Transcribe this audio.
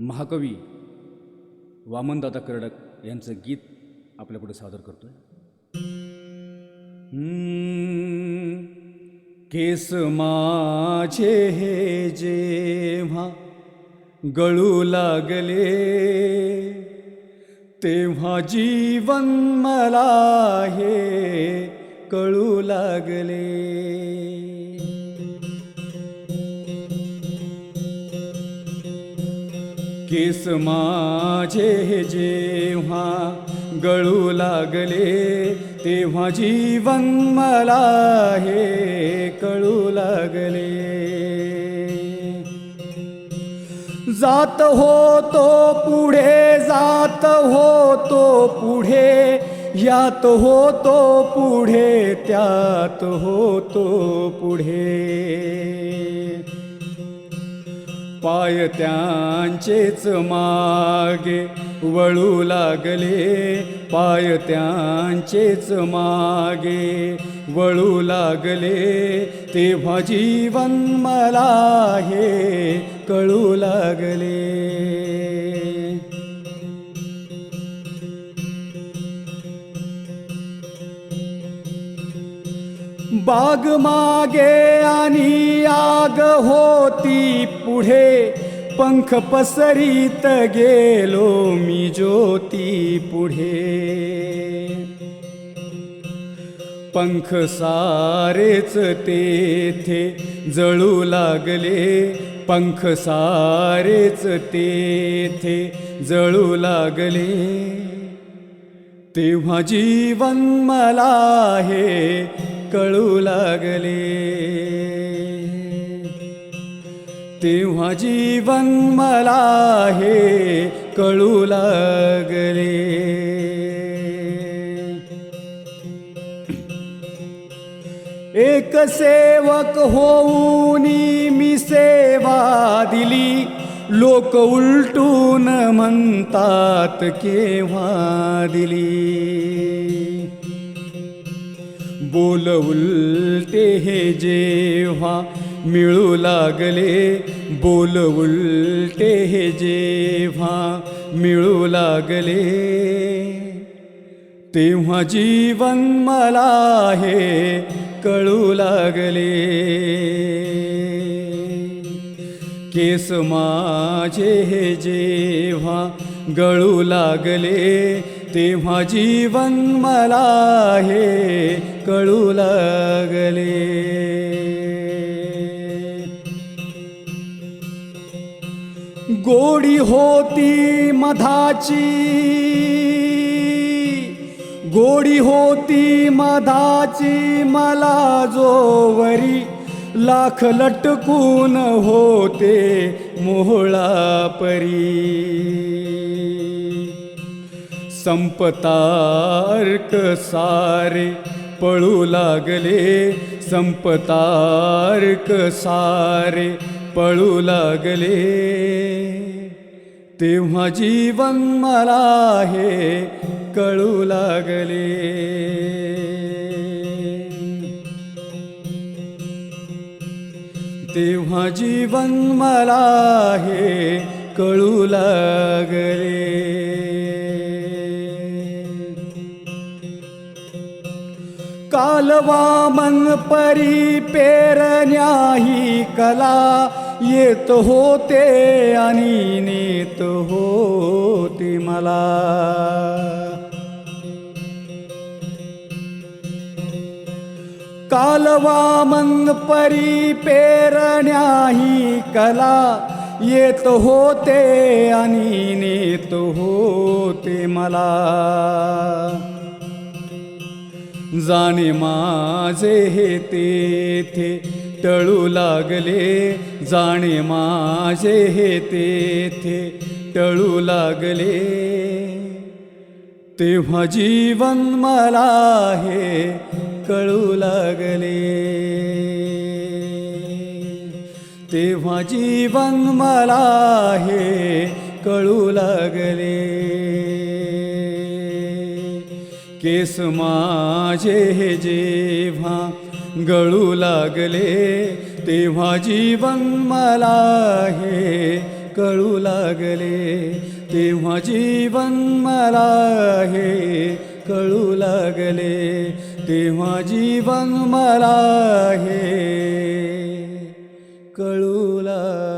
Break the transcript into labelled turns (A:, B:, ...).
A: महाकवी वामनदादा कर्डक यांचं गीत आपल्यापुढे सादर करतोय. केस माझे हे जेव्हा गळू लागले तेव्हा जीवन मला हे कळू लागले. केस माझे जेव्हा गळू लागले तेव्हा जीवन मला हे कळू लागले. जात होतो पुढे जात होतो पुढे यात होतो पुढे त्यात होतो पुढे. पाय त्यांचेच मागे वळू लागले. पाय त्यांचेच मागे वळू लागले. तेव्हा जीवन मला हे कळू लागले. बाग मागे आणि आग होती. पुढे पंख पसरीत गेलो मी ज्योती पुढे पंख सारेच तेथे जळू लागले पंख सारेच तेथे जळू लागले। तेव्हा जीवन मला हे कळू लागले। तेव्हा जीवन मला हे कळू लागले. एक सेवक होऊन मी सेवा दिली. लोक उलटून म्हणतात केव्हा दिली? बोल उलटे हे जेव्हा मिळू लागले बोल उलटे हे जेव्हा मिळू लागले. तेव्हा जीवन मला हे कळू लागले. केस माझे हे जेव्हा गळू लागले तेव्हा जीवन मला हे कळू लागले. गोडी होती मधाची. गोडी होती मधाची मला जोवरी लाख लटकून होते मोहळा परी संपतार्क सारे पळू लागले संपतार्क सारे पळू लागले. तेव्हा जीवन मला हे कळू लागले. तेव्हा जीवन मला हे कळू लागले. कालवा मन परी पेरण्याही कला येत होते आणि नेत होते मला. कालवा मन परी पेरण्याही कला येत होते आणि नेत होते मला. जाणे माझे हे तेथे टळू लागले जाणे माझे हे तेथे. टळू लागले. तेव्हा जीवन मला हे कळू लागले. तेव्हा जीवन मला हे कळू लागले. केस माझे हे जेव्हा गळू लागले तेव्हा जीवन मला हे कळू लागले. तेव्हा जीवन मला हे कळू लागले. तेव्हा जीवन मला हे कळू लागले.